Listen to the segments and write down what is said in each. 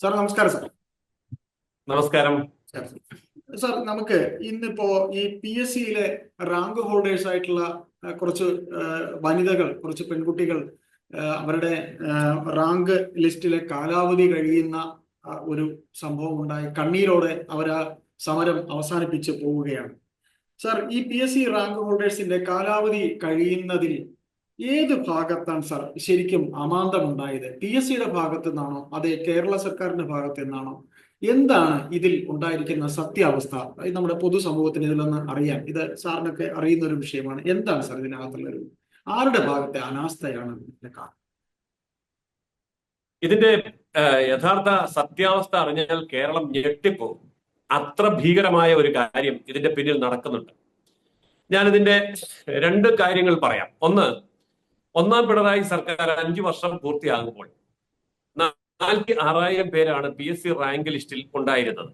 Sir നമസ്കാരം sir നമസ്കാരം. Sir നമുക്ക് ഇന്നിപ്പോ ഈ പി എസ് സിയിലെ റാങ്ക് ഹോൾഡേഴ്സ് ആയിട്ടുള്ള കുറച്ച് വനിതകൾ കുറച്ച് പെൺകുട്ടികൾ അവരുടെ റാങ്ക് ലിസ്റ്റിലെ കാലാവധി കഴിയുന്ന ഒരു സംഭവം ഉണ്ടായി. കണ്ണീരോടെ അവർ ആ സമരം അവസാനിപ്പിച്ച് പോവുകയാണ്. സാർ ഈ പി എസ് സി റാങ്ക് ഹോൾഡേഴ്സിന്റെ കാലാവധി കഴിയുന്നതിൽ ഏത് ഭാഗത്താണ് സർ ശരിക്കും അമാന്തം ഉണ്ടായത് പി എസ് സിയുടെ ഭാഗത്തു നിന്നാണോ അതെ കേരള സർക്കാരിന്റെ ഭാഗത്തു നിന്നാണോ എന്താണ് ഇതിൽ ഉണ്ടായിരിക്കുന്ന സത്യാവസ്ഥ? നമ്മുടെ പൊതുസമൂഹത്തിന് ഇതിലൊന്ന് അറിയാൻ ഇത് സാറിനൊക്കെ അറിയുന്ന ഒരു വിഷയമാണ്. എന്താണ് സർ ഇതിനകത്തുള്ള ഒരു ആരുടെ ഭാഗത്തെ അനാസ്ഥയാണ് ഇതിന്റെ കാരണം? ഇതിന്റെ യഥാർത്ഥ സത്യാവസ്ഥ അറിഞ്ഞാൽ കേരളം ഞെട്ടിപ്പോകും. അത്ര ഭീകരമായ ഒരു കാര്യം ഇതിന്റെ പിന്നിൽ നടക്കുന്നുണ്ട്. ഞാനിതിന്റെ രണ്ട് കാര്യങ്ങൾ പറയാം. ഒന്ന് ഒന്നാം പിണറായി സർക്കാർ അഞ്ചു വർഷം പൂർത്തിയാകുമ്പോൾ നാൽപ്പത്തി ആറായിരം പേരാണ് പി എസ് സി റാങ്ക് ലിസ്റ്റിൽ ഉണ്ടായിരുന്നത്.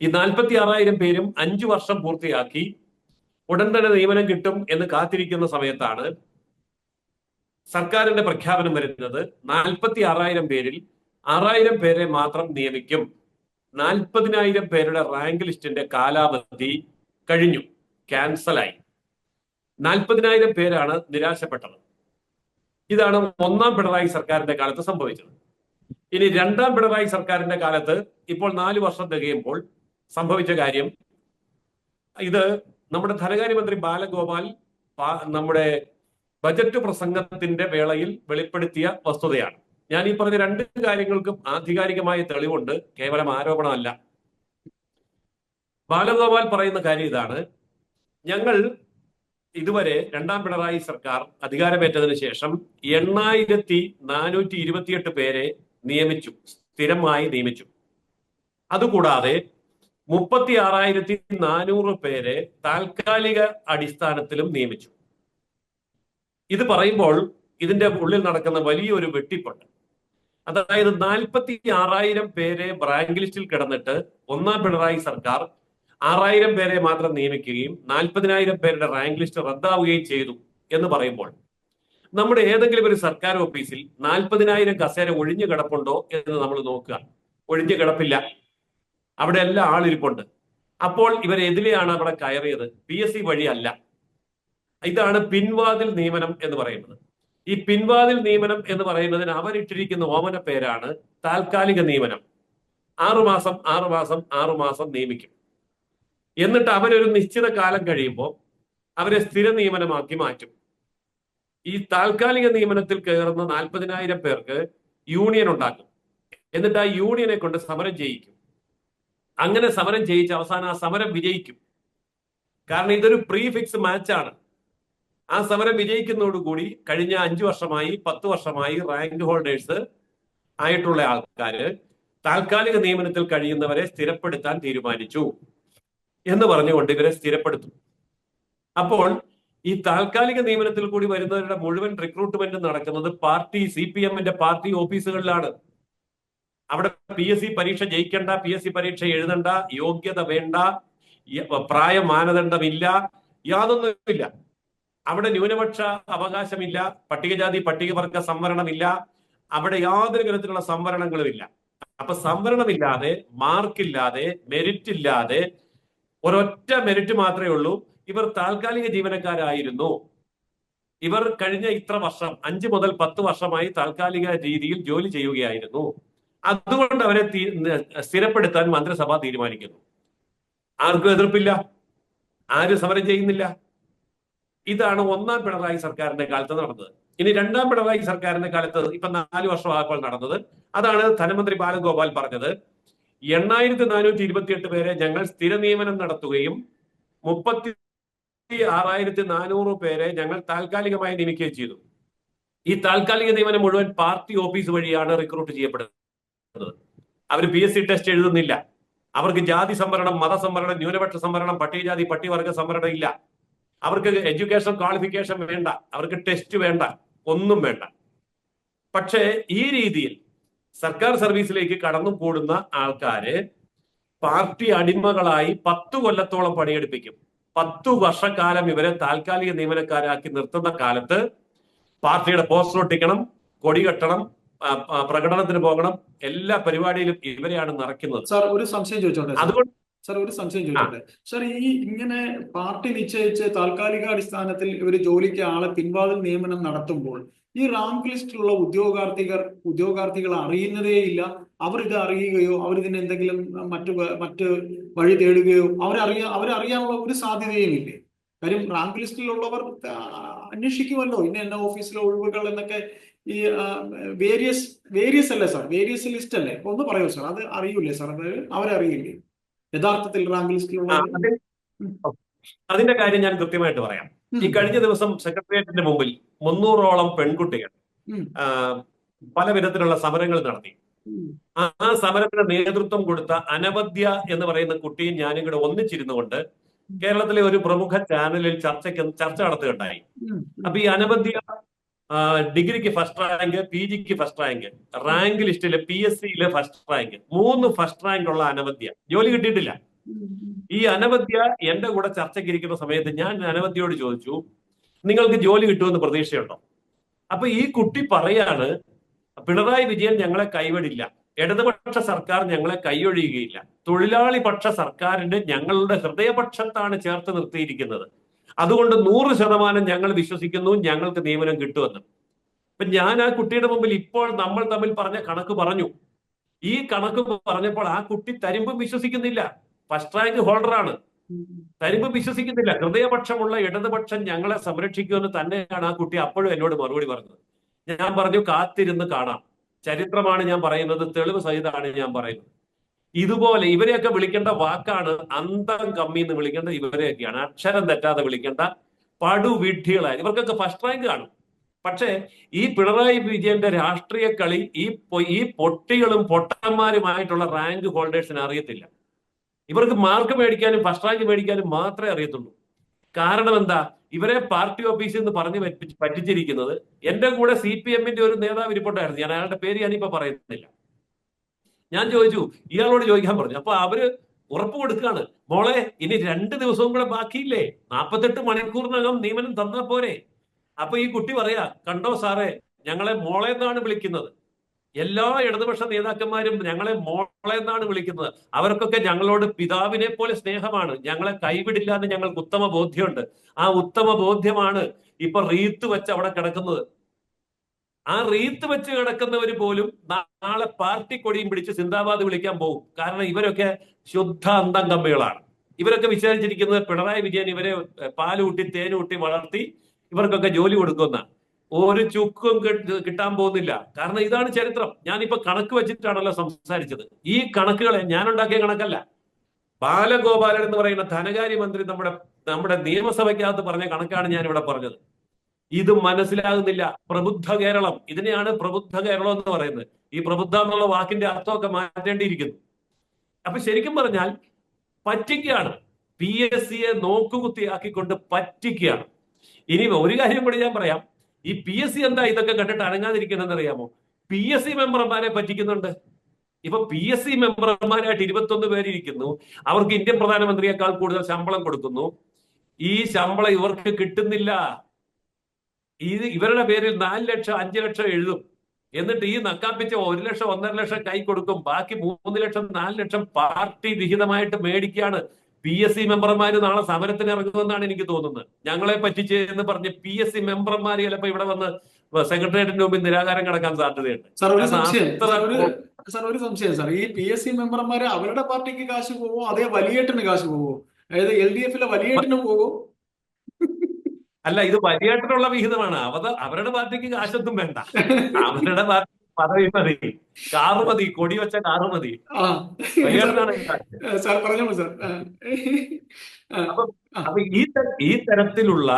ഈ നാൽപ്പത്തി ആറായിരം പേരും അഞ്ചു വർഷം പൂർത്തിയാക്കി ഉടൻ തന്നെ നിയമനം കിട്ടും എന്ന് കാത്തിരിക്കുന്ന സമയത്താണ് സർക്കാരിന്റെ പ്രഖ്യാപനം വരുന്നത് നാൽപ്പത്തി ആറായിരം പേരിൽ ആറായിരം പേരെ മാത്രം നിയമിക്കും. നാൽപ്പതിനായിരം പേരുടെ റാങ്ക് ലിസ്റ്റിന്റെ കാലാവധി കഴിഞ്ഞു ക്യാൻസലായി. നാൽപ്പതിനായിരം പേരാണ് നിരാശപ്പെട്ടത്. ഇതാണ് ഒന്നാം പിണറായി സർക്കാരിന്റെ കാലത്ത് സംഭവിച്ചത്. ഇനി രണ്ടാം പിണറായി സർക്കാരിന്റെ കാലത്ത് ഇപ്പോൾ നാല് വർഷം തികയുമ്പോൾ സംഭവിച്ച കാര്യം ഇത് നമ്മുടെ ധനകാര്യമന്ത്രി ബാലഗോപാൽ നമ്മുടെ ബജറ്റ് പ്രസംഗത്തിന്റെ വേളയിൽ വെളിപ്പെടുത്തിയ വസ്തുതയാണ്. ഞാൻ ഈ പറഞ്ഞ രണ്ട് കാര്യങ്ങൾക്കും ആധികാരികമായ തെളിവുണ്ട് കേവലം ആരോപണമല്ല. ബാലഗോപാൽ പറയുന്ന കാര്യം ഇതാണ്. ഞങ്ങൾ ഇതുവരെ രണ്ടാം പിണറായി സർക്കാർ അധികാരമേറ്റതിനു ശേഷം എണ്ണായിരത്തി നാനൂറ്റി ഇരുപത്തിയെട്ട് പേരെ നിയമിച്ചു സ്ഥിരമായി നിയമിച്ചു. അതുകൂടാതെ മുപ്പത്തി ആറായിരത്തി നാനൂറ് പേരെ താൽക്കാലിക അടിസ്ഥാനത്തിലും നിയമിച്ചു. ഇത് പറയുമ്പോൾ ഇതിന്റെ ഉള്ളിൽ നടക്കുന്ന വലിയൊരു വെട്ടിപ്പുണ്ട് അതായത് നാൽപ്പത്തി ആറായിരം പേരെ ബ്രാങ്ക് ലിസ്റ്റിൽ കിടന്നിട്ട് ഒന്നാം പിണറായി സർക്കാർ ആറായിരം പേരെ മാത്രം നിയമിക്കുകയും നാൽപ്പതിനായിരം പേരുടെ റാങ്ക് ലിസ്റ്റ് റദ്ദാവുകയും ചെയ്തു എന്ന് പറയുമ്പോൾ നമ്മുടെ ഏതെങ്കിലും ഒരു സർക്കാർ ഓഫീസിൽ നാൽപ്പതിനായിരം കസേര ഒഴിഞ്ഞു കിടപ്പുണ്ടോ എന്ന് നമ്മൾ നോക്കുക. ഒഴിഞ്ഞു കിടപ്പില്ല. അവിടെ എല്ലാം ആളിരിപ്പുണ്ട്. അപ്പോൾ ഇവർ എതിലെയാണ് അവിടെ കയറിയത്? പി എസ് സി വഴിയല്ല. ഇതാണ് പിൻവാതിൽ നിയമനം എന്ന് പറയുന്നത്. ഈ പിൻവാതിൽ നിയമനം എന്ന് പറയുന്നതിന് അവരിട്ടിരിക്കുന്ന ഓമന പേരാണ് താൽക്കാലിക നിയമനം. ആറുമാസം ആറുമാസം ആറുമാസം നിയമിക്കും. എന്നിട്ട് അവരൊരു നിശ്ചിത കാലം കഴിയുമ്പോൾ അവരെ സ്ഥിര നിയമനമാക്കി മാറ്റും. ഈ താൽക്കാലിക നിയമനത്തിൽ കയറുന്ന നാൽപ്പതിനായിരം പേർക്ക് യൂണിയൻ ഉണ്ടാക്കും. എന്നിട്ട് ആ യൂണിയനെ കൊണ്ട് സമരം ചെയ്യിക്കും. അങ്ങനെ സമരം ചെയ്യിച്ച് അവസാനം ആ സമരം വിജയിക്കും. കാരണം ഇതൊരു പ്രീഫിക്സ് മാച്ചാണ്. ആ സമരം വിജയിക്കുന്നതോടുകൂടി കഴിഞ്ഞ അഞ്ചു വർഷമായി പത്ത് വർഷമായി റാങ്ക് ഹോൾഡേഴ്സ് ആയിട്ടുള്ള ആൾക്കാര് താൽക്കാലിക നിയമനത്തിൽ കഴിയുന്നവരെ സ്ഥിരപ്പെടുത്താൻ തീരുമാനിച്ചു. എന്ന് പറഞ്ഞുകൊണ്ട് ഇവരെ സ്ഥിരപ്പെടുത്തും. അപ്പോൾ ഈ താൽക്കാലിക നിയമനത്തിൽ കൂടി വരുന്നവരുടെ മുഴുവൻ റിക്രൂട്ട്മെന്റ് നടക്കുന്നത് പാർട്ടി സി പി എമ്മിന്റെ പാർട്ടി ഓഫീസുകളിലാണ്. അവിടെ പി എസ് സി പരീക്ഷ ജയിക്കണ്ട പി എസ് സി പരീക്ഷ എഴുതണ്ട യോഗ്യത വേണ്ട പ്രായ മാനദണ്ഡമില്ല യാതൊന്നുമില്ല. അവിടെ ന്യൂനപക്ഷ അവകാശമില്ല പട്ടികജാതി പട്ടികവർഗ സംവരണമില്ല അവിടെ യാതൊരു തരത്തിലുള്ള സംവരണങ്ങളുമില്ല. അപ്പൊ സംവരണമില്ലാതെ മാർക്കില്ലാതെ മെരിറ്റ് ഇല്ലാതെ ഒരൊറ്റ മെരിറ്റ് മാത്രമേ ഉള്ളൂ. ഇവർ താൽക്കാലിക ജീവനക്കാരായിരുന്നു. ഇവർ കഴിഞ്ഞ ഇത്ര വർഷം അഞ്ച് മുതൽ പത്ത് വർഷമായി താൽക്കാലിക രീതിയിൽ ജോലി ചെയ്യുകയായിരുന്നു. അതുകൊണ്ട് അവരെ സ്ഥിരപ്പെടുത്താൻ മന്ത്രിസഭ തീരുമാനിക്കുന്നു. ആർക്കും എതിർപ്പില്ല. ആരും സമരം ചെയ്യുന്നില്ല. ഇതാണ് ഒന്നാം പിണറായി സർക്കാരിന്റെ കാലത്ത് നടന്നത്. ഇനി രണ്ടാം പിണറായി സർക്കാരിന്റെ കാലത്ത് ഇപ്പൊ നാല് വർഷം ആകുമ്പോൾ നടന്നത്. അതാണ് ധനമന്ത്രി ബാലഗോപാൽ പറഞ്ഞത്. എണ്ണായിരത്തി നാനൂറ്റി ഇരുപത്തിയെട്ട് പേരെ ഞങ്ങൾ സ്ഥിര നിയമനം നടത്തുകയും മുപ്പത്തി ആറായിരത്തി നാനൂറ് പേരെ ഞങ്ങൾ താൽക്കാലികമായി നിയമിക്കുകയും ചെയ്തു. ഈ താൽക്കാലിക നിയമനം മുഴുവൻ പാർട്ടി ഓഫീസ് വഴിയാണ് റിക്രൂട്ട് ചെയ്യപ്പെടുന്നത്. അവർ പി എസ് സി ടെസ്റ്റ് എഴുതുന്നില്ല. അവർക്ക് ജാതി സംവരണം മതസംവരണം ന്യൂനപക്ഷ സംവരണം പട്ടികജാതി പട്ടികവർഗ സംവരണം ഇല്ല. അവർക്ക് എഡ്യൂക്കേഷൻ ക്വാളിഫിക്കേഷൻ വേണ്ട. അവർക്ക് ടെസ്റ്റ് വേണ്ട ഒന്നും വേണ്ട. പക്ഷേ ഈ രീതിയിൽ സർക്കാർ സർവീസിലേക്ക് കടന്നു കൂടുന്ന ആൾക്കാര് പാർട്ടി അടിമകളായി പത്തു കൊല്ലത്തോളം പണിയെടുപ്പിക്കും. പത്തു വർഷക്കാലം ഇവരെ താൽക്കാലിക നിയമനക്കാരാക്കി നിർത്തുന്ന കാലത്ത് പാർട്ടിയുടെ പോസ്റ്റർ ഒട്ടിക്കണം കൊടി കെട്ടണം പ്രകടനത്തിന് പോകണം എല്ലാ പരിപാടിയിലും ഇവരെയാണ് നിറയ്ക്കുന്നത്. സർ ഒരു സംശയം ചോദിച്ചോട്ടെ അതുകൊണ്ട് സാർ ഒരു സംശയം ചോദിച്ചോട്ടെ? സർ ഈ ഇങ്ങനെ പാർട്ടി നിശ്ചയിച്ച് താൽക്കാലിക അടിസ്ഥാനത്തിൽ ഇവർ ജോലിക്ക് ആളെ പിൻവാതിൽ നിയമനം നടത്തുമ്പോൾ ഈ റാങ്ക് ലിസ്റ്റിലുള്ള ഉദ്യോഗാർത്ഥികൾ ഉദ്യോഗാർത്ഥികൾ അറിയുന്നതേ ഇല്ല. അവർ ഇത് അറിയുകയോ അവർ ഇതിന് എന്തെങ്കിലും മറ്റു മറ്റ് വഴി തേടുകയോ അവരറിയാ അവരറിയാനുള്ള ഒരു സാധ്യതയും ഇല്ലേ? കാര്യം റാങ്ക് ലിസ്റ്റിലുള്ളവർ അന്വേഷിക്കുമല്ലോ. ഇന്ന എന്ന ഓഫീസിലെ ഒഴിവുകൾ എന്നൊക്കെ ഈ വേരിയസ് വേരിയസ് അല്ലേ സാർ? വേരിയസ് ലിസ്റ്റ് അല്ലേ? ഒന്ന് പറയൂ സാർ. അത് അറിയൂലേ സാർ? അത് അവരറിയില്ലേ? യഥാർത്ഥത്തിൽ റാങ്ക് ലിസ്റ്റിലുള്ള അതിന്റെ കാര്യം ഞാൻ കൃത്യമായിട്ട് പറയാം. ഈ കഴിഞ്ഞ ദിവസം സെക്രട്ടേറിയറ്റിന്റെ മുമ്പിൽ മുന്നൂറോളം പെൺകുട്ടികൾ. പല വിധത്തിലുള്ള സമരങ്ങൾ നടത്തി. ആ സമരത്തിന് നേതൃത്വം കൊടുത്ത അനവദ്യ എന്ന് പറയുന്ന കുട്ടിയും ഞാനും കൂടെ ഒന്നിച്ചിരുന്നുകൊണ്ട് കേരളത്തിലെ ഒരു പ്രമുഖ ചാനലിൽ ചർച്ചയ്ക്ക് ചർച്ച നടത്തുകയുണ്ടായി. അപ്പൊ ഈ അനവദ്യ ഡിഗ്രിക്ക് ഫസ്റ്റ് റാങ്ക് പി ജിക്ക് ഫസ്റ്റ് റാങ്ക് റാങ്ക് ലിസ്റ്റിൽ പി എസ് സിയിൽ ഫസ്റ്റ് റാങ്ക് മൂന്ന് ഫസ്റ്റ് റാങ്ക് ഉള്ള അനവദ്യ ജോലി കിട്ടിയിട്ടില്ല. ഈ അനവധ്യ എന്റെ കൂടെ ചർച്ചയ്ക്ക് ഇരിക്കുന്ന സമയത്ത് ഞാൻ അനവധ്യയോട് ചോദിച്ചു നിങ്ങൾക്ക് ജോലി കിട്ടുമെന്ന് പ്രതീക്ഷയുണ്ടോ? അപ്പൊ ഈ കുട്ടി പറയാണ് പിണറായി വിജയൻ ഞങ്ങളെ കൈവിടില്ല. ഇടതുപക്ഷ സർക്കാർ ഞങ്ങളെ കൈയൊഴിയുകയില്ല. തൊഴിലാളി പക്ഷ സർക്കാരിന്റെ ഞങ്ങളുടെ ഹൃദയപക്ഷത്താണ് ചേർത്ത് നിർത്തിയിരിക്കുന്നത്. അതുകൊണ്ട് നൂറ് ശതമാനം ഞങ്ങൾ വിശ്വസിക്കുന്നു ഞങ്ങൾക്ക് നിയമനം കിട്ടുമെന്ന്. അപ്പൊ ഞാൻ ആ കുട്ടിയുടെ മുമ്പിൽ ഇപ്പോൾ നമ്മൾ തമ്മിൽ പറഞ്ഞ കണക്ക് പറഞ്ഞു. ഈ കണക്ക് പറഞ്ഞപ്പോൾ ആ കുട്ടി തരുമ്പും വിശ്വസിക്കുന്നില്ല. ഫസ്റ്റ് റാങ്ക് ഹോൾഡറാണ് തരുമ്പ് വിശ്വസിക്കുന്നില്ല. ഹൃദയപക്ഷമുള്ള ഇടതുപക്ഷം ഞങ്ങളെ സംരക്ഷിക്കുമെന്ന് തന്നെയാണ് ആ കുട്ടി അപ്പോഴും എന്നോട് മറുപടി പറഞ്ഞത്. ഞാൻ പറഞ്ഞു കാത്തിരുന്ന് കാണാം. ചരിത്രമാണ് ഞാൻ പറയുന്നത് തെളിവ് സഹിതമാണ് ഞാൻ പറയുന്നത്. ഇതുപോലെ ഇവരെയൊക്കെ വിളിക്കേണ്ട വാക്കാണ് അന്തം കമ്മി എന്ന് വിളിക്കേണ്ട ഇവരെയൊക്കെയാണ്. അക്ഷരം തെറ്റാതെ വിളിക്കേണ്ട പടുവിഡ്ഢികളായ. ഇവർക്കൊക്കെ ഫസ്റ്റ് റാങ്ക് കാണും. പക്ഷേ ഈ പിണറായി വിജയന്റെ രാഷ്ട്രീയ കളി ഈ ഈ പൊട്ടികളും പൊട്ടന്മാരുമായിട്ടുള്ള റാങ്ക് ഹോൾഡേഴ്സിന് അറിയത്തില്ല. ഇവർക്ക് മാർക്ക് മേടിക്കാനും ഫസ്റ്റ് റാങ്ക് മേടിക്കാനും മാത്രമേ അറിയത്തുള്ളൂ. കാരണം എന്താ? ഇവരെ പാർട്ടി ഓഫീസിൽ നിന്ന് പറഞ്ഞു പറ്റി- പറ്റിച്ചിരിക്കുന്നത് എന്റെ കൂടെ സി പി എമ്മിന്റെ ഒരു നേതാവ് ഇരിപ്പുണ്ടായിരുന്നു. ഞാൻ അയാളുടെ പേര് ഞാനിപ്പോ പറയുന്നില്ല. ഞാൻ ചോദിച്ചു ഇയാളോട് ചോദിക്കാൻ പറഞ്ഞു. അപ്പൊ അവർ ഉറപ്പ് കൊടുക്കുകയാണ്. മോളെ ഇനി രണ്ട് ദിവസവും കൂടെ ബാക്കിയില്ലേ? നാപ്പത്തെട്ട് മണിക്കൂറിനകം നിയമനം തന്നാ പോരെ. അപ്പൊ ഈ കുട്ടി പറയാ കണ്ടോ സാറേ ഞങ്ങളെ മോളെ എന്നാണ് വിളിക്കുന്നത്. എല്ലാ ഇടതുപക്ഷ നേതാക്കന്മാരും ഞങ്ങളെ മോളെ എന്നാണ് വിളിക്കുന്നത്. അവർക്കൊക്കെ ഞങ്ങളോട് പിതാവിനെ പോലെ സ്നേഹമാണ്. ഞങ്ങളെ കൈവിടില്ല എന്ന് ഞങ്ങൾക്ക് ഉത്തമ ബോധ്യമുണ്ട്. ആ ഉത്തമ ബോധ്യമാണ് ഇപ്പൊ റീത്ത് വെച്ച് അവിടെ കിടക്കുന്നത്. ആ റീത്ത് വെച്ച് കിടക്കുന്നവർ പോലും നാളെ പാർട്ടി കൊടിയും പിടിച്ച് സിന്ദാബാദ് വിളിക്കാൻ പോകും കാരണം ഇവരൊക്കെ ശുദ്ധ അന്തം കമ്പികളാണ് ഇവരൊക്കെ വിചാരിച്ചിരിക്കുന്നത് പിണറായി വിജയൻ ഇവരെ പാലൂട്ടി തേനൂട്ടി വളർത്തി ഇവർക്കൊക്കെ ജോലി കൊടുക്കുന്ന ഒരു ചുക്കും കിട്ടാൻ പോകുന്നില്ല. കാരണം ഇതാണ് ചരിത്രം. ഞാനിപ്പോ കണക്ക് വെച്ചിട്ടാണല്ലോ സംസാരിച്ചത്. ഈ കണക്കുകളെ ഞാൻ ഉണ്ടാക്കിയ കണക്കല്ല. ബാലഗോപാലൻ എന്ന് പറയുന്ന ധനകാര്യ മന്ത്രി നമ്മുടെ നമ്മുടെ നിയമസഭയ്ക്കകത്ത് പറഞ്ഞ കണക്കാണ് ഞാൻ ഇവിടെ പറഞ്ഞത്. ഇത് മനസ്സിലാകുന്നില്ല. പ്രബുദ്ധ കേരളം. ഇതിനെയാണ് പ്രബുദ്ധ കേരളം എന്ന് പറയുന്നത്. ഈ പ്രബുദ്ധ എന്നുള്ള വാക്കിന്റെ അർത്ഥമൊക്കെ മാറ്റേണ്ടിയിരിക്കുന്നു. അപ്പൊ ശരിക്കും പറഞ്ഞാൽ പറ്റിക്കുകയാണ് പി എസ് സിയെ നോക്കുകുത്തിയാക്കിക്കൊണ്ട് പറ്റിക്കുകയാണ് ഇനി ഒരു കാര്യം കൂടി ഞാൻ പറയാം. ഈ പി എസ് സി എന്താ ഇതൊക്കെ കണ്ടിട്ട് അനങ്ങാതിരിക്കണമെന്ന് അറിയാമോ പി എസ് സി മെമ്പർമാരെ പറ്റിക്കുന്നുണ്ട്. ഇപ്പൊ പി എസ് സി മെമ്പർമാരായിട്ട് ഇരുപത്തൊന്ന് പേരിയ്ക്കുന്നു അവർക്ക് ഇന്ത്യൻ പ്രധാനമന്ത്രിയേക്കാൾ കൂടുതൽ ശമ്പളം കൊടുക്കുന്നു. ഈ ശമ്പളം ഇവർക്ക് കിട്ടുന്നില്ല. ഇത് ഇവരുടെ പേരിൽ നാല് ലക്ഷം അഞ്ച് ലക്ഷം എഴുതും. എന്നിട്ട് ഈ നക്കാപ്പിച്ച ഒരു ലക്ഷം ഒന്നര ലക്ഷം കൈ കൊടുക്കും. ബാക്കി മൂന്ന് ലക്ഷം നാല് ലക്ഷം പാർട്ടി വിഹിതമായിട്ട് മേടിക്കുകയാണ്. പി എസ് സി മെമ്പർമാര് നാളെ സമരത്തിന് ഇറങ്ങുമെന്നാണ് എനിക്ക് തോന്നുന്നത്. ഞങ്ങളെ പറ്റിച്ച് എന്ന് പറഞ്ഞ് പി എസ് സി മെമ്പർമാർ ചിലപ്പോ ഇവിടെ വന്ന് സെക്രട്ടേറിയറ്റിന്റെ മുമ്പിൽ നിരാകാരം കിടക്കാൻ സാധ്യതയുണ്ട്. സാർ ഒരു സംശയം. അത്ര സാർ ഒരു സംശയം. സാർ ഈ പി എസ് സി മെമ്പർമാര് അവരുടെ പാർട്ടിക്ക് കാശ് പോവോ? അതേ വലിയേട്ടന് കാശ് പോവോ? അതായത് എൽ ഡി എഫിലെ വലിയേട്ടന് പോവോ? അല്ല ഇത് വലിയേട്ടനുള്ള വിഹിതമാണ്. അവത അവരുടെ പാർട്ടിക്ക് കാശൊന്നും വേണ്ട. അവരുടെ പാർട്ടി പദവി മതി. കാറ് മതി. കൊടി വെച്ച കാറ് മതി. അപ്പൊ ഈ ഈ തരത്തിലുള്ള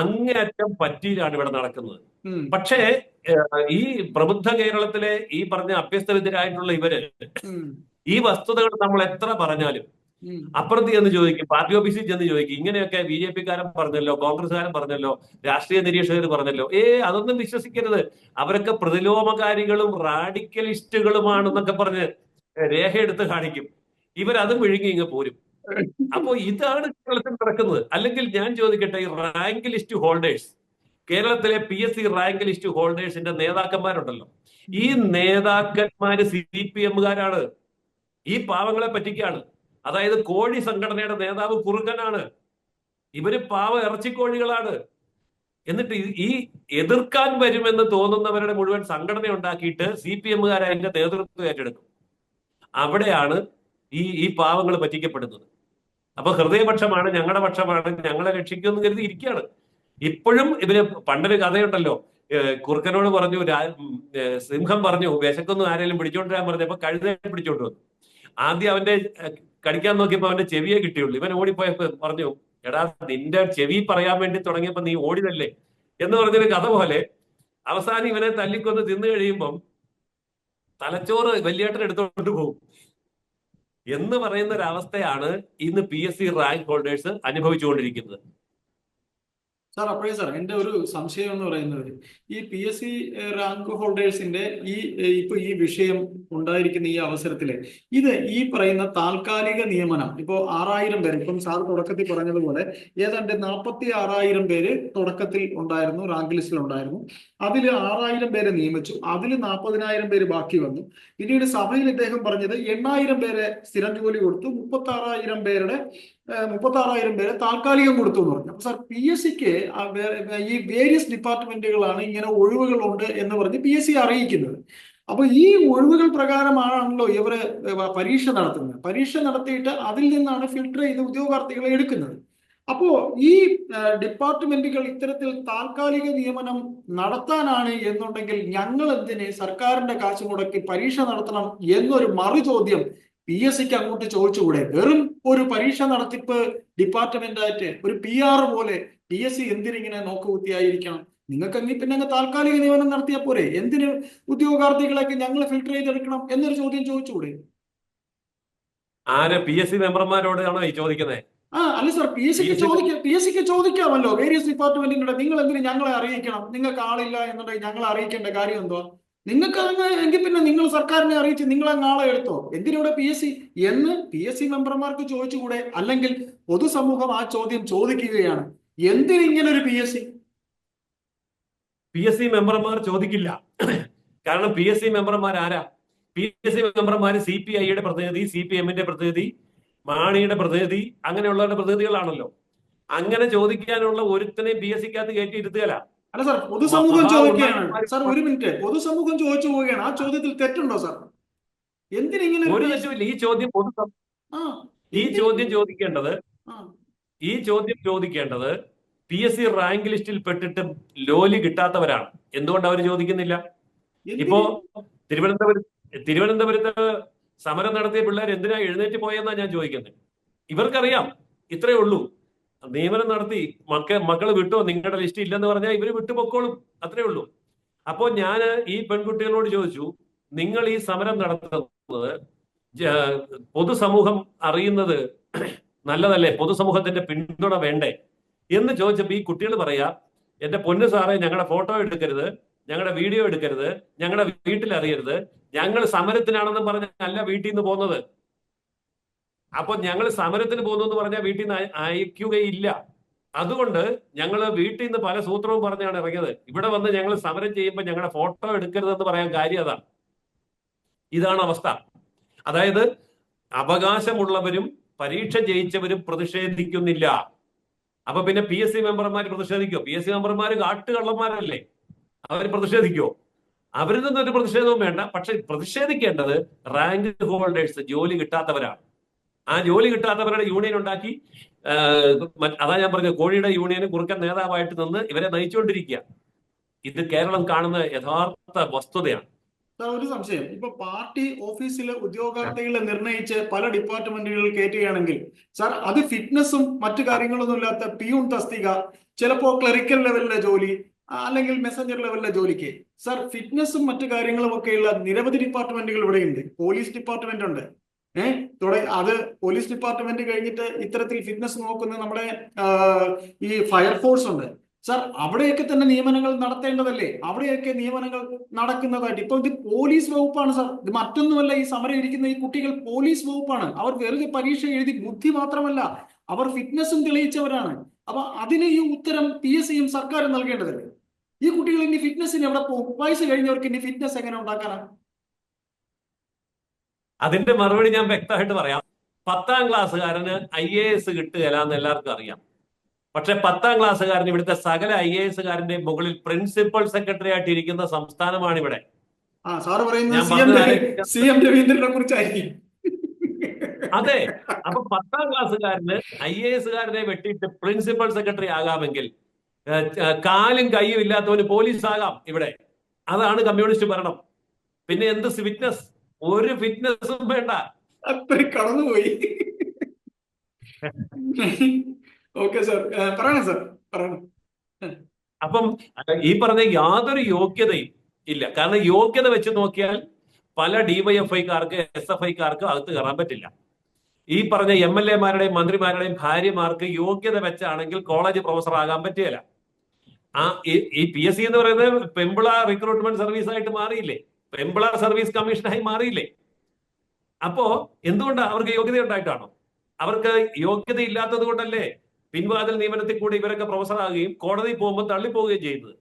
അങ്ങേറ്റം അങ്ങേയറ്റം പറ്റിയിലാണ് ഇവിടെ നടക്കുന്നത്. പക്ഷേ ഈ പ്രബുദ്ധ കേരളത്തിലെ ഈ പറഞ്ഞ അഭ്യസ്തവിദ്യരായിട്ടുള്ള ഇവർ ഈ വസ്തുതകൾ നമ്മൾ എത്ര പറഞ്ഞാലും. അപ്പുറത്ത് ചെന്ന് ചോദിക്കും പാർട്ടി ഓഫീസിൽ ചെന്ന് ചോദിക്കും. ഇങ്ങനെയൊക്കെ ബി ജെ പിക്കാരൻ പറഞ്ഞല്ലോ കോൺഗ്രസ്സുകാരൻ പറഞ്ഞല്ലോ രാഷ്ട്രീയ നിരീക്ഷകർ പറഞ്ഞല്ലോ. ഏ അതൊന്നും വിശ്വസിക്കരുത്. അവരൊക്കെ പ്രതിലോമകാരികളും റാഡിക്കലിസ്റ്റുകളുമാണെന്നൊക്കെ പറഞ്ഞ് രേഖയെടുത്ത് കാണിക്കും. ഇവരതും വിഴുങ്ങി ഇങ്ങ് പോരും. അപ്പോ ഇതാണ് കേരളത്തിൽ നടക്കുന്നത്. അല്ലെങ്കിൽ ഞാൻ ചോദിക്കട്ടെ ഈ റാങ്ക് ലിസ്റ്റ് ഹോൾഡേഴ്സ് കേരളത്തിലെ P S C rank list ഹോൾഡേഴ്സിന്റെ നേതാക്കന്മാരുണ്ടല്ലോ. ഈ നേതാക്കന്മാര് സി പി എമ്മുകാരാണ്. ഈ പാവങ്ങളെ പറ്റിക്കാണ്. അതായത് കോഴി സംഘടനയുടെ നേതാവ് കുറുക്കനാണ് ഇവർ പാവ ഇറച്ചിക്കോഴികളാണ്. എന്നിട്ട് ഈ- എതിർക്കാൻ വരുമെന്ന് തോന്നുന്നവരുടെ മുഴുവൻ സംഘടന ഉണ്ടാക്കിയിട്ട് സി പി എമ്മുകാർ അതിന്റെ നേതൃത്വം ഏറ്റെടുക്കും. അവിടെയാണ് ഈ ഈ പാവങ്ങൾ പറ്റിക്കപ്പെടുന്നത്. അപ്പൊ ഹൃദയപക്ഷമാണ് ഞങ്ങളുടെ പക്ഷമാണ് ഞങ്ങളെ രക്ഷിക്കുമെന്ന് കരുതി ഇരിക്കുകയാണ്. ഇപ്പോഴും ഇവർ പണ്ടൊരു കഥയുണ്ടല്ലോ. കുറുക്കനോട് പറഞ്ഞു സിംഹം പറഞ്ഞു വിശക്കൊന്നും ആരെങ്കിലും പിടിച്ചോണ്ടിരാൻ പറഞ്ഞു പറഞ്ഞപ്പോ കഴുതേ പിടിച്ചോണ്ട് വന്നു. ആദ്യം അവന്റെ കടിക്കാൻ നോക്കിയപ്പോ അവന്റെ ചെവിയെ കിട്ടിയുള്ളൂ. ഇവൻ ഓടിപ്പോയപ്പോ പറഞ്ഞു എടാ നിന്റെ ചെവി പറയാൻ വേണ്ടി തുടങ്ങിയപ്പോ നീ ഓടിതല്ലേ എന്ന് പറഞ്ഞൊരു കഥ പോലെ അവസാനം ഇവനെ തല്ലിക്കൊന്ന് തിന്നു കഴിയുമ്പം തലച്ചോറ് വലിയേട്ടൻ എടുത്തോണ്ട് പോകും എന്ന് പറയുന്ന ഒരു അവസ്ഥയാണ് ഇന്ന് P S C rank holders അനുഭവിച്ചുകൊണ്ടിരിക്കുന്നത്. Sir അപ്പോഴേ സാർ എന്റെ ഒരു സംശയം എന്ന് പറയുന്നത് ഈ പി എസ് സി റാങ്ക് ഹോൾഡേഴ്സിന്റെ ഈ ഇപ്പൊ ഈ വിഷയം ഉണ്ടായിരിക്കുന്ന ഈ അവസരത്തിൽ ഇത് ഈ പറയുന്ന താൽക്കാലിക നിയമനം ഇപ്പോ ആറായിരം പേര് ഇപ്പം സാർ തുടക്കത്തിൽ പറഞ്ഞതുപോലെ ഏതാണ്ട് നാൽപ്പത്തി ആറായിരം പേര് തുടക്കത്തിൽ ഉണ്ടായിരുന്നു റാങ്ക് ലിസ്റ്റിൽ ഉണ്ടായിരുന്നു. അതിൽ ആറായിരം പേരെ നിയമിച്ചു അതിൽ നാൽപ്പതിനായിരം പേര് ബാക്കി വന്നു. പിന്നീട് സഭയിൽ ഇദ്ദേഹം പറഞ്ഞത് എണ്ണായിരം പേരെ സ്ഥിരം ജോലി കൊടുത്തു മുപ്പത്തി ആറായിരം പേരുടെ മുപ്പത്തി ആറായിരം പേരെ താൽക്കാലികം കൊടുത്തു എന്ന് പറഞ്ഞു. അപ്പൊ സാർ പി എസ് സിക്ക് ഈ വേരിയസ് ഡിപ്പാർട്ട്മെന്റുകളാണ് ഇങ്ങനെ ഒഴിവുകളുണ്ട് എന്ന് പറഞ്ഞ് പി എസ് സി അറിയിക്കുന്നത്. അപ്പൊ ഈ ഒഴിവുകൾ പ്രകാരമാണല്ലോ ഇവർ പരീക്ഷ നടത്തുന്നത്. പരീക്ഷ നടത്തിയിട്ട് അതിൽ നിന്നാണ് ഫിൽട്ടർ ചെയ്ത് ഉദ്യോഗാർത്ഥികളെ എടുക്കുന്നത്. അപ്പോ ഈ ഡിപ്പാർട്ട്മെന്റുകൾ ഇത്തരത്തിൽ താൽക്കാലിക നിയമനം നടത്താനാണ് എന്നുണ്ടെങ്കിൽ ഞങ്ങൾ എന്തിനെ സർക്കാരിന്റെ കാശ് മുടക്കി പരീക്ഷ നടത്തണം എന്നൊരു മറു ചോദ്യം പി എസ് സിക്ക് അങ്ങോട്ട് ചോദിച്ചുകൂടെ? വെറും ഒരു പരീക്ഷ നടത്തിപ്പ് ഡിപ്പാർട്ട്മെന്റ് ആയിട്ട് ഒരു പി ആർ പോലെ പി എസ് സി എന്തിനിങ്ങനെ നോക്കുകുത്തിയായിരിക്കണം? നിങ്ങൾക്ക് അങ്ങ് പിന്നെ അങ്ങ് താൽക്കാലിക നിയമനം നടത്തിയാൽ പോരെ? എന്തിന് ഉദ്യോഗാർത്ഥികളൊക്കെ ഞങ്ങൾ ഫിൽട്ടർ ചെയ്തെടുക്കണം എന്നൊരു ചോദ്യം ചോദിച്ചുകൂടെ? ആര്? പി എസ് സി മെമ്പർമാരോടാണോ ഈ ചോദിക്കുന്നത് ആ അല്ല സാർ പി എസ് സിക്ക് ചോദിക്കാം പി എസ് സിക്ക് ചോദിക്കാമല്ലോ. വേരിയസ് ഡിപ്പാർട്ട്മെന്റിന്റെ നിങ്ങൾ എന്തിനു ഞങ്ങളെ അറിയിക്കണം? നിങ്ങൾക്ക് ആളില്ല എന്നുണ്ടെങ്കിൽ ഞങ്ങളെ അറിയിക്കേണ്ട കാര്യം എന്തോ നിങ്ങൾക്ക് അങ്ങ് എങ്കിൽ പിന്നെ നിങ്ങൾ സർക്കാരിനെ അറിയിച്ച് നിങ്ങൾ ആളെ എടുത്തോ? എന്തിനൂടെ പി എസ് സി എന്ന് പി എസ് സി മെമ്പർമാർക്ക് ചോദിച്ചുകൂടെ? അല്ലെങ്കിൽ പൊതുസമൂഹം ആ ചോദ്യം ചോദിക്കുകയാണ്. എന്തിനിങ്ങനെ ഒരു P S C P S C മെമ്പർമാർ ചോദിക്കില്ല. കാരണം പി എസ് സി മെമ്പർമാർ ആരാ പി എസ് സി മെമ്പർമാർ സി പി ഐയുടെ പ്രതിനിധി സി പി എമ്മിന്റെ പ്രതിനിധി മാണിയുടെ പ്രതിനിധി അങ്ങനെയുള്ളവരുടെ പ്രതിനിധികളാണല്ലോ. അങ്ങനെ ചോദിക്കാനുള്ള ഒരുത്തനെ പി എസ് സിക്കകത്ത് കയറ്റി ഇരുത്തുകയല്ല. അല്ല സാർ പൊതുസമൂഹം മഹാ ചോദിക്കുകയാണ്. സാർ ഒരു മിനിറ്റ്. പൊതുസമൂഹം ചോദിച്ചു പോവുകയാണ്. ആ ചോദ്യത്തിൽ തെറ്റുണ്ടോ സാർ? എന്തിനിങ്ങനെ ഒരു? തെറ്റുമില്ല. ഈ ചോദ്യം പൊതു ഈ ചോദ്യം ചോദിക്കേണ്ടത് ഈ ചോദ്യം ചോദിക്കേണ്ടത് പി എസ് സി റാങ്ക് ലിസ്റ്റിൽ പെട്ടിട്ട് ലോലി കിട്ടാത്തവരാണ്. എന്തുകൊണ്ട് അവർ ചോദിക്കുന്നില്ല? ഇപ്പോ തിരുവനന്തപുരത്ത് തിരുവനന്തപുരത്ത് സമരം നടത്തിയ പിള്ളേർ എന്തിനാ എഴുന്നേറ്റ് പോയെന്നാ ഞാൻ ചോദിക്കുന്നത് ഇവർക്കറിയാം. ഇത്രയേ ഉള്ളൂ. നിയമനം നടത്തി മക്ക മക്കൾ വിട്ടോ? നിങ്ങളുടെ ലിസ്റ്റ് ഇല്ലെന്ന് പറഞ്ഞാൽ ഇവർ വിട്ടുപൊക്കോളും. അത്രേ ഉള്ളൂ. അപ്പോ ഞാൻ ഈ പെൺകുട്ടികളോട് ചോദിച്ചു നിങ്ങൾ ഈ സമരം നടത്തുന്നത് പൊതുസമൂഹം അറിയുന്നത് നല്ലതല്ലേ? പൊതുസമൂഹത്തിന്റെ പിന്തുണ വേണ്ടേ? എന്ന് ചോദിച്ചപ്പോ ഈ കുട്ടികൾ പറയാ എന്റെ പൊന്നു സാറെ ഞങ്ങളുടെ ഫോട്ടോ എടുക്കരുത് ഞങ്ങളുടെ വീഡിയോ എടുക്കരുത് ഞങ്ങളുടെ വീട്ടിൽ അറിയരുത് ഞങ്ങൾ സമരത്തിനാണെന്ന് പറഞ്ഞ അല്ല വീട്ടിൽ നിന്ന് പോകുന്നത് അപ്പൊ ഞങ്ങൾ സമരത്തിന് പോകുന്നു എന്ന് പറഞ്ഞാൽ വീട്ടിൽ നിന്ന് അയ- അയക്കുകയില്ല. അതുകൊണ്ട് ഞങ്ങൾ വീട്ടിൽ നിന്ന് പല സൂത്രവും പറഞ്ഞാണ് ഇറങ്ങിയത്. ഇവിടെ വന്ന് ഞങ്ങൾ സമരം ചെയ്യുമ്പോൾ ഞങ്ങളുടെ ഫോട്ടോ എടുക്കരുതെന്ന് പറയാൻ കാര്യം അതാണ് ഇതാണ് അവസ്ഥ. അതായത് അവകാശമുള്ളവരും പരീക്ഷ ജയിച്ചവരും പ്രതിഷേധിക്കുന്നില്ല. അപ്പൊ പിന്നെ പി എസ് സി മെമ്പർമാർ പ്രതിഷേധിക്കോ? പി എസ് സി മെമ്പർമാർ കാട്ടുകള്ളന്മാരല്ലേ? അവർ പ്രതിഷേധിക്കോ? അവരിൽ നിന്നൊരു പ്രതിഷേധവും വേണ്ട. പക്ഷെ പ്രതിഷേധിക്കേണ്ടത് റാങ്ക് ഹോൾഡേഴ്സ് ജോലി കിട്ടാത്തവരാണ്. ആ ജോലി കിട്ടാത്തവരുടെ യൂണിയൻ ഉണ്ടാക്കി അതാ ഞാൻ പറഞ്ഞ കോഴിയുടെ യൂണിയന് കുറുക്കൻ നേതാവായിട്ട് നിന്ന് ഇവരെ നയിച്ചുകൊണ്ടിരിക്കുക. ഇത് കേരളം കാണുന്ന യഥാർത്ഥ വസ്തുതയാണ്. ഒരു സംശയം. ഇപ്പൊ പാർട്ടി ഓഫീസിലെ ഉദ്യോഗാർത്ഥികളെ നിർണയിച്ച് പല ഡിപ്പാർട്ട്മെന്റുകളിൽ കയറ്റുകയാണെങ്കിൽ സാർ അത് ഫിറ്റ്നസും മറ്റു കാര്യങ്ങളൊന്നും ഇല്ലാത്ത പിയൂൺ തസ്തിക ചിലപ്പോ ക്ലറിക്കൽ ലെവലിലെ ജോലി അല്ലെങ്കിൽ മെസ്സഞ്ചർ ലെവലിലെ ജോലിക്ക്. സാർ ഫിറ്റ്നസും മറ്റു കാര്യങ്ങളും ഒക്കെയുള്ള നിരവധി ഡിപ്പാർട്ട്മെന്റുകൾ ഇവിടെയുണ്ട്. പോലീസ് ഡിപ്പാർട്ട്മെന്റ് ഉണ്ട്. ഏഹ് തുടങ്ങി അത് പോലീസ് ഡിപ്പാർട്ട്മെന്റ് കഴിഞ്ഞിട്ട് ഇത്തരത്തിൽ ഫിറ്റ്നസ് നോക്കുന്ന നമ്മുടെ ഈ ഫയർഫോഴ്സ് ഉണ്ട്. സാർ അവിടെയൊക്കെ തന്നെ നിയമനങ്ങൾ നടത്തേണ്ടതല്ലേ? അവിടെയൊക്കെ നിയമനങ്ങൾ നടക്കുന്നതായിട്ട്. ഇപ്പൊ ഇത് പോലീസ് വകുപ്പാണ് സാർ. ഇത് മറ്റൊന്നുമല്ല ഈ സമരം ഇരിക്കുന്ന ഈ കുട്ടികൾ പോലീസ് വകുപ്പാണ്. അവർ വെറുതെ പരീക്ഷ എഴുതി ബുദ്ധി മാത്രമല്ല അവർ ഫിറ്റ്നസും തെളിയിച്ചവരാണ്. അപ്പൊ അതിന് ഈ ഉത്തരം പി എസ് സിയും സർക്കാരും നൽകേണ്ടതല്ലേ? ഈ കുട്ടികൾ ഇനി ഫിറ്റ്നസിന് എവിടെ പോകും? വയസ്സ് കഴിഞ്ഞവർക്ക് ഇനി ഫിറ്റ്നസ് എങ്ങനെ ഉണ്ടാക്കാനാ? അതിന്റെ മറുപടി ഞാൻ വ്യക്തമായിട്ട് പറയാം. പത്താം ക്ലാസ്സുകാരന് ഐ എ എസ് കിട്ടുകയില്ല എന്ന് എല്ലാവർക്കും അറിയാം. പക്ഷെ പത്താം ക്ലാസ്സുകാരൻ ഇവിടുത്തെ സകല ഐ എ എസുകാരന്റെ മുകളിൽ പ്രിൻസിപ്പൽ സെക്രട്ടറി ആയിട്ട് ഇരിക്കുന്ന സംസ്ഥാനമാണ് ഇവിടെ അതെ. അപ്പൊ പത്താം ക്ലാസ്സുകാരന് ഐ എ എസുകാരനെ വെട്ടിയിട്ട് പ്രിൻസിപ്പൽ സെക്രട്ടറി ആകാമെങ്കിൽ കാലും കൈയും ഇല്ലാത്തവന് പോലീസ് ആകാം ഇവിടെ. അതാണ് കമ്മ്യൂണിസ്റ്റ് ഭരണം. പിന്നെ എന്ത് ഫിറ്റ്നസ് ഒരു ഫിറ്റ്നസും വേണ്ട. അത്ര കടന്നുപോയി. ഓക്കെ സർ പറയണം സർ പറയണം. അപ്പം ഈ പറഞ്ഞ യാതൊരു യോഗ്യതയും ഇല്ല. കാരണം യോഗ്യത വെച്ച് നോക്കിയാൽ പല ഡിവൈഎഫ്ഐക്കാർക്ക് എസ് എഫ് ഐക്കാർക്ക് അകത്ത് കയറാൻ പറ്റില്ല. ഈ പറഞ്ഞ എം എൽ എമാരുടെയും മന്ത്രിമാരുടെയും ഭാര്യമാർക്ക് യോഗ്യത വെച്ചാണെങ്കിൽ കോളേജ് പ്രൊഫസർ ആകാൻ പറ്റുകയില്ല. ആ ഈ- ഈ പി എസ് സി എന്ന് പറയുന്നത് പെമ്പിള റിക്രൂട്ട്മെന്റ് സർവീസ് ആയിട്ട് മാറിയില്ലേ? പെമ്പിള സർവീസ് കമ്മീഷനായി മാറിയില്ലേ? അപ്പോ എന്തുകൊണ്ടാണ് അവർക്ക് യോഗ്യത ഉണ്ടായിട്ടാണോ? അവർക്ക് യോഗ്യത ഇല്ലാത്തത് കൊണ്ടല്ലേ പിൻവാതിൽ നിയമനത്തിൽ കൂടി ഇവരൊക്കെ പ്രൊഫസർ ആകുകയും കോടതി പോകുമ്പോൾ തള്ളിപ്പോവുകയും ചെയ്യുന്നത്?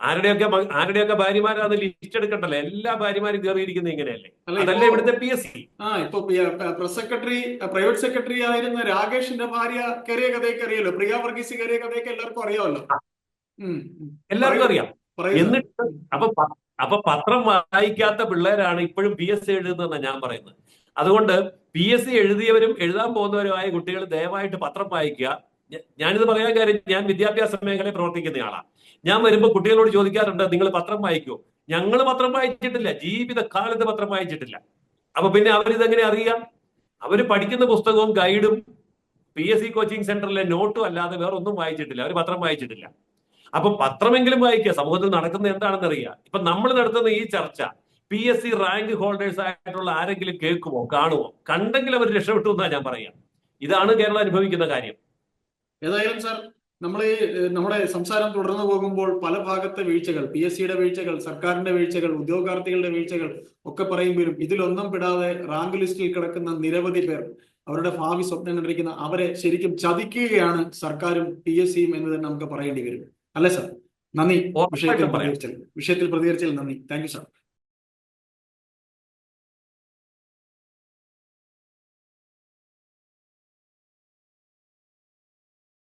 ആരുടെയൊക്കെ ആരുടെയൊക്കെ ആരുടെയൊക്കെ അത് ലിസ്റ്റ് എടുക്കണ്ടല്ലോ? എല്ലാ ഭാര്യമാരും കയറിയിരിക്കുന്നത് ഇങ്ങനെയല്ലേ? അതല്ലേ ഇവിടുത്തെ പി എസ് സി ആ ഇപ്പൊ പ്രസ് സെക്രട്ടറി പ്രൈവറ്റ് സെക്രട്ടറി ആയിരുന്ന രാകേഷിന്റെ ഭാര്യ കയറിയ കഥയൊക്കെ അറിയാലോ? പ്രിയ വർഗീസ് കയറിയ കഥയൊക്കെ എല്ലാവർക്കും അറിയാമല്ലോ. എല്ലാവർക്കും അറിയാം. എന്നിട്ട് അപ്പൊ അപ്പൊ പത്രം വായിക്കാത്ത പിള്ളേരാണ് ഇപ്പോഴും പി എസ് സി ഞാൻ പറയുന്നത്. അതുകൊണ്ട് പി എസ് സി എഴുതിയവരും എഴുതാൻ പോകുന്നവരുമായ കുട്ടികൾ ദയവായിട്ട് പത്രം വായിക്കുക. ഞാനിത് പറയാൻ കാര്യം ഞാൻ വിദ്യാഭ്യാസ മേഖലയിൽ പ്രവർത്തിക്കുന്ന ആളാണ് ഞാൻ വരുമ്പോൾ കുട്ടികളോട് ചോദിക്കാറുണ്ട് നിങ്ങൾ പത്രം വായിക്കുമോ ഞങ്ങൾ പത്രം വായിച്ചിട്ടില്ല. ജീവിതകാലത്ത് പത്രം വായിച്ചിട്ടില്ല. അപ്പൊ പിന്നെ അവരിതെങ്ങനെ അറിയാം? അവർ പഠിക്കുന്ന പുസ്തകവും ഗൈഡും പി എസ് സി കോച്ചിങ് സെന്ററിലെ നോട്ടും അല്ലാതെ വേറെ ഒന്നും വായിച്ചിട്ടില്ല. അവർ പത്രം വായിച്ചിട്ടില്ല. അപ്പൊ പത്രമെങ്കിലും വായിക്കുക. സമൂഹത്തിൽ നടക്കുന്നത് എന്താണെന്ന് അറിയുക ഇപ്പൊ നമ്മൾ നടത്തുന്ന ഈ ചർച്ച P S C rank holders ആയിട്ടുള്ള ആരെങ്കിലും കേൾക്കുമോ? കാണുമോ? കണ്ടെങ്കിൽ അവർ രക്ഷപ്പെട്ടു എന്നാ ഞാൻ പറയാം ഇതാണ് കേരളം അനുഭവിക്കുന്ന കാര്യം. ഏതായാലും സർ നമ്മൾ ഈ നമ്മുടെ സംസാരം തുടർന്നു പോകുമ്പോൾ പല ഭാഗത്തെ വീഴ്ചകൾ പി എസ് സിയുടെ വീഴ്ചകൾ സർക്കാരിന്റെ വീഴ്ചകൾ ഉദ്യോഗാർത്ഥികളുടെ വീഴ്ചകൾ ഒക്കെ പറയുമ്പോഴും ഇതിലൊന്നും പെടാതെ റാങ്ക് ലിസ്റ്റിൽ കിടക്കുന്ന നിരവധി പേർ അവരുടെ ഭാവി സ്വപ്നം കണ്ടിരിക്കുന്ന അവരെ ശരിക്കും ചതിക്കുകയാണ് സർക്കാരും പി എസ് സിയും എന്ന് തന്നെ നമുക്ക് പറയേണ്ടി വരും. അല്ലേ സാർ? നന്ദി. വിഷയത്തിൽ ഉറപ്പായിട്ടും പറയാം. പ്രതികരിച്ചത് വിഷയത്തിൽ പ്രതികരിച്ചതിൽ നന്ദി. Thank you sir.